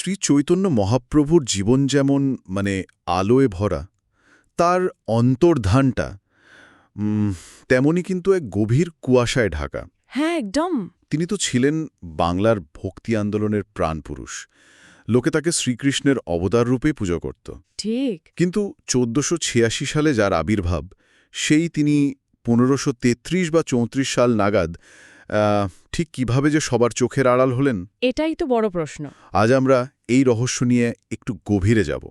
শ্রী চৈতন্য মহাপ্রভুর জীবন যেমন মানে আলোয় ভরা তার অন্তর্ধানটা উম, তেমনই কিন্তু এক গভীর কুয়াশায় ঢাকা। হ্যাঁ একদম। তিনি তো ছিলেন বাংলার ভক্তি আন্দোলনের প্রাণপুরুষ। লোকে তাকে শ্রীকৃষ্ণের অবতার রূপে পুজো করত। ঠিক। কিন্তু চোদ্দশো ছিয়াশি সালে যার আবির্ভাব সেই তিনি পনেরোশো তেত্রিশ বা চৌত্রিশ সাল নাগাদ ঠিক কীভাবে যে সবার চোখের আড়াল হলেন? এটাই তো বড় প্রশ্ন। আজ আমরা এই রহস্য নিয়ে একটু গভীরে যাব।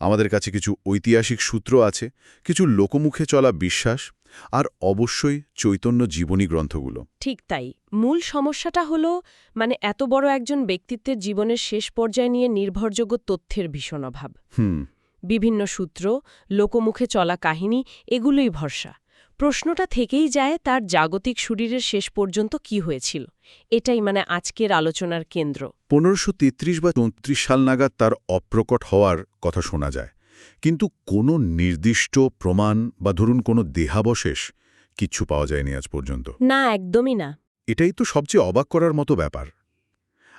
আমাদের কাছে কিছু ঐতিহাসিক সূত্র আছে কিছু লোকমুখে চলা বিশ্বাস আর অবশ্যই চৈতন্য জীবনী গ্রন্থগুলো। ঠিক তাই। মূল সমস্যাটা হলো মানে এত বড় একজন ব্যক্তিত্বের জীবনের শেষ পর্যায়ে নিয়ে নির্ভরযোগ্য তথ্যের ভীষণ অভাব। হুম। বিভিন্ন সূত্র লোকমুখে চলা কাহিনী এগুলোই ভরসা। প্রশ্নটা থেকেই যায় তার জাগতিক শরীরের শেষ পর্যন্ত কি হয়েছিল। এটাই মানে আজকের আলোচনার কেন্দ্র। পনেরোশো তেত্রিশ বা চৌত্রিশ সাল নাগাদ তার অপ্রকট হওয়ার কথা শোনা যায়। কিন্তু কোনো নির্দিষ্ট প্রমাণ বা ধরুন কোনো দেহাবশেষ কিচ্ছু পাওয়া যায়নি আজ পর্যন্ত। না একদমই না। এটাই তো সবচেয়ে অবাক করার মতো ব্যাপার।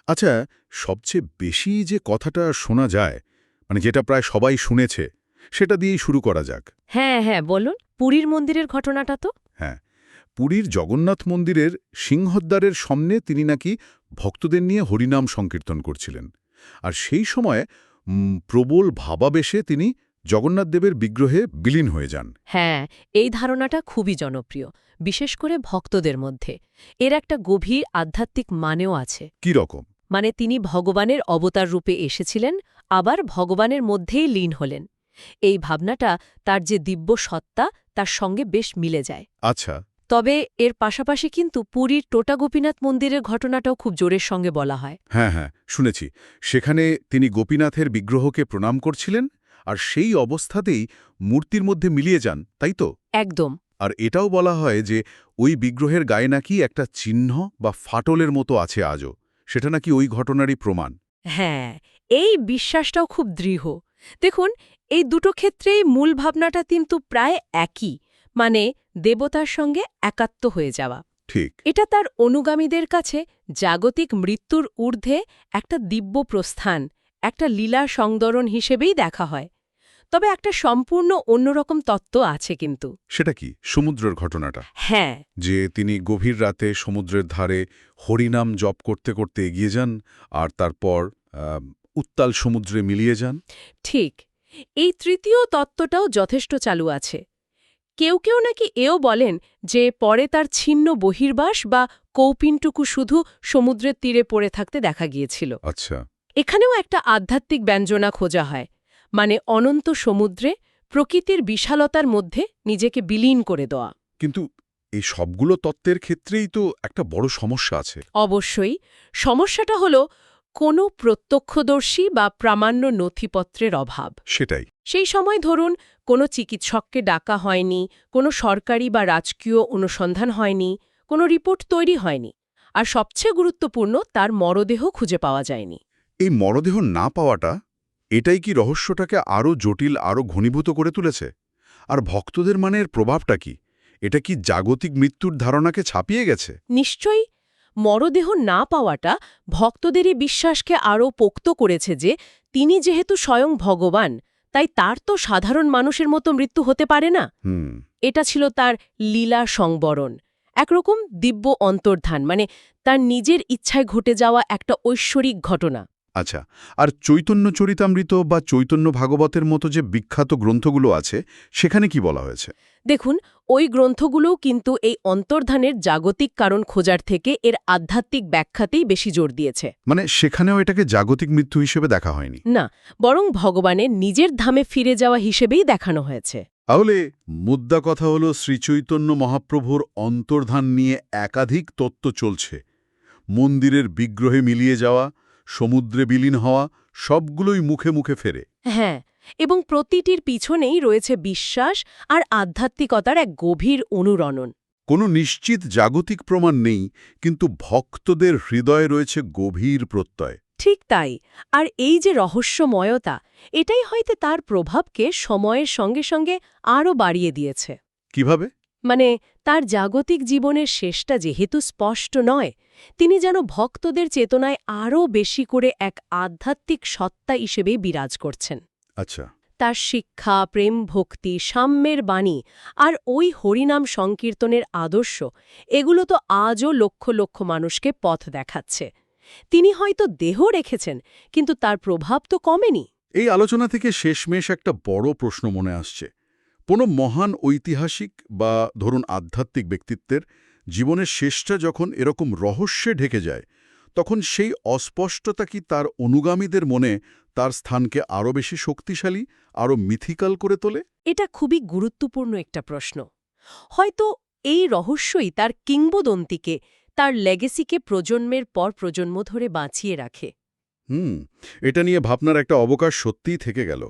আচ্ছা সবচেয়ে বেশি যে কথাটা শোনা যায় মানে যেটা প্রায় সবাই শুনেছে সেটা দিয়েই শুরু করা যাক। হ্যাঁ হ্যাঁ বলুন। পুরীর মন্দিরের ঘটনাটা তো? হ্যাঁ পুরীর জগন্নাথ মন্দিরের সিংহদ্বারের সামনে তিনি নাকি ভক্তদের নিয়ে হরিনাম সংকীর্তন করছিলেন। আর সেই সময়ে প্রবল ভাবাবেশে তিনি জগন্নাথদেবের বিগ্রহে বিলীন হয়ে যান। হ্যাঁ এই ধারণাটা খুবই জনপ্রিয় বিশেষ করে ভক্তদের মধ্যে। এর একটা গভীর আধ্যাত্মিক মানেও আছে। কি রকম? মানে তিনি ভগবানের অবতার রূপে এসেছিলেন আবার ভগবানের মধ্যেই লীন হলেন। এই ভাবনাটা তার যে দিব্য সত্তা তার সঙ্গে বেশ মিলে যায়। আচ্ছা। তবে এর পাশাপাশি কিন্তু পুরীর টোটা গোপীনাথ মন্দিরের ঘটনাটাও খুব জোরের সঙ্গে বলা হয়। হ্যাঁ হ্যাঁ শুনেছি। সেখানে তিনি গোপীনাথের বিগ্রহকে প্রণাম করছিলেন আর সেই অবস্থাতেই মূর্তির মধ্যে মিলিয়ে যান তাই তো? একদম। আর এটাও বলা হয় যে ওই বিগ্রহের গায়ে নাকি একটা চিহ্ন বা ফাটলের মতো আছে আজও। সেটা নাকি ওই ঘটনারই প্রমাণ। হ্যাঁ এই বিশ্বাসটাও খুব দৃঢ়। দেখুন এই দুটো ক্ষেত্রেই মূল ভাবনাটা কিন্তু প্রায় একই মানে দেবতার সঙ্গে একাত্ম হয়ে যাওয়া। ঠিক। এটা তার অনুগামীদের কাছে জাগতিক মৃত্যুর ঊর্ধ্বে একটা দিব্য প্রস্থান একটা লীলা সংদরণ হিসেবেই দেখা হয়। তবে একটা সম্পূর্ণ অন্যরকম তত্ত্ব আছে কিন্তু। সেটা কি? সমুদ্রের ঘটনাটা? হ্যাঁ। যে তিনি গভীর রাতে সমুদ্রের ধারে হরিনাম জপ করতে করতে এগিয়ে যান আর তারপর উত্তাল সমুদ্রে মিলিয়ে যান? ঠিক। এই তৃতীয় তত্ত্বটাও যথেষ্ট চালু আছে। কেউ কেউ নাকি এও বলেন যে পরে তার ছিন্ন বহির্বাস বা কৌপিনটুকু শুধু সমুদ্রের তীরে পড়ে থাকতে দেখা গিয়েছিল। আচ্ছা। এখানেও একটা আধ্যাত্মিক ব্যঞ্জনা খোঁজা হয় মানে অনন্ত সমুদ্রে প্রকৃতির বিশালতার মধ্যে নিজেকে বিলীন করে দেওয়া। কিন্তু এই সবগুলো তত্ত্বের ক্ষেত্রেই তো একটা বড় সমস্যা আছে। অবশ্যই। সমস্যাটা হল কোনো প্রত্যক্ষদর্শী বা প্রামাণ্য নথিপত্রের অভাব। সেটাই। সেই সময় ধরুন কোনো চিকিৎসককে ডাকা হয়নি কোনো সরকারি বা রাজকীয় অনুসন্ধান হয়নি কোনো রিপোর্ট তৈরি হয়নি আর সবচেয়ে গুরুত্বপূর্ণ তার মরদেহ খুঁজে পাওয়া যায়নি। এই মরদেহ না পাওয়াটা এটাই কি রহস্যটাকে আরও জটিল আরও ঘনীভূত করে তুলেছে? আর ভক্তদের মানের প্রভাবটা কি? এটা কি জাগতিক মৃত্যুর ধারণাকে ছাপিয়ে গেছে? নিশ্চয়ই মরদেহ না পাওয়াটা ভক্তদেরই বিশ্বাসকে আরও পোক্ত করেছে যে তিনি যেহেতু স্বয়ং ভগবান তাই তার তো সাধারণ মানুষের মতো মৃত্যু হতে পারে না। এটা ছিল তার লীলা সংবরণ। একরকম দিব্য অন্তর্ধান মানে তার নিজের ইচ্ছায় ঘটে যাওয়া একটা ঐশ্বরিক ঘটনা। আচ্ছা আর চৈতন্য চরিতামৃত বা চৈতন্য ভাগবতের মতো যে বিখ্যাত গ্রন্থগুলো আছে সেখানে কি বলা হয়েছে? দেখুন ওই গ্রন্থগুলোও কিন্তু এই অন্তর্ধানের জাগতিক কারণ খোঁজার থেকে এর আধ্যাত্মিক ব্যাখ্যাতেই বেশি জোর দিয়েছে। মানে সেখানেও এটাকে জাগতিক মৃত্যু হিসেবে দেখা হয়নি? না বরং ভগবানের নিজের ধামে ফিরে যাওয়া হিসেবেই দেখানো হয়েছে। তাহলে মুদ্রা কথা হল শ্রীচৈতন্য মহাপ্রভুর অন্তর্ধান নিয়ে একাধিক তত্ত্ব চলছে। মন্দিরের বিগ্রহে মিলিয়ে যাওয়া সমুদ্রে বিলীন হওয়া সবগুলোই মুখে মুখে ফেরে। হ্যাঁ এবং প্রতিটির পিছনেই রয়েছে বিশ্বাস আর আধ্যাত্মিকতার এক গভীর অনুরণন। কোনো নিশ্চিত জাগতিক প্রমাণ নেই কিন্তু ভক্তদের হৃদয়ে রয়েছে গভীর প্রত্যয়। ঠিক তাই আর এই যে রহস্যময়তা এটাই হয়তো তার প্রভাবকে সময়ের সঙ্গে সঙ্গে আরও বাড়িয়ে দিয়েছে। কীভাবে? মানে তার জাগতিক জীবনের শেষটা যেহেতু স্পষ্ট নয় তিনি যেন ভক্তদের চেতনায় আরও বেশি করে এক আধ্যাত্মিক সত্তা হিসেবে বিরাজ করছেন। আচ্ছা। তার শিক্ষা প্রেম ভক্তি সাম্যের বাণী আর ওই হরিনাম সংকীর্তনের আদর্শ এগুলো তো আজও লক্ষ লক্ষ মানুষকে পথ দেখাচ্ছে। তিনি হয়তো দেহ রেখেছেন কিন্তু তার প্রভাব তো কমেনি। এই আলোচনা থেকে শেষমেশ একটা বড় প্রশ্ন মনে আসছে। কোনো মহান ঐতিহাসিক বা ধরুন আধ্যাত্মিক ব্যক্তিত্বের জীবনের শেষটা যখন এরকম রহস্যে ঢেকে যায় তখন সেই অস্পষ্টতা কি তার অনুগামীদের মনে তার স্থানকে আরও বেশি শক্তিশালী আরও মিথিক্যাল করে তোলে? এটা খুবই গুরুত্বপূর্ণ একটা প্রশ্ন। হয়তো এই রহস্যই তার কিংবদন্তিকে তার লেগেসিকে প্রজন্মের পর প্রজন্ম ধরে বাঁচিয়ে রাখে। হুম এটা নিয়ে ভাবনার একটা অবকাশ সত্যিই থেকে গেল।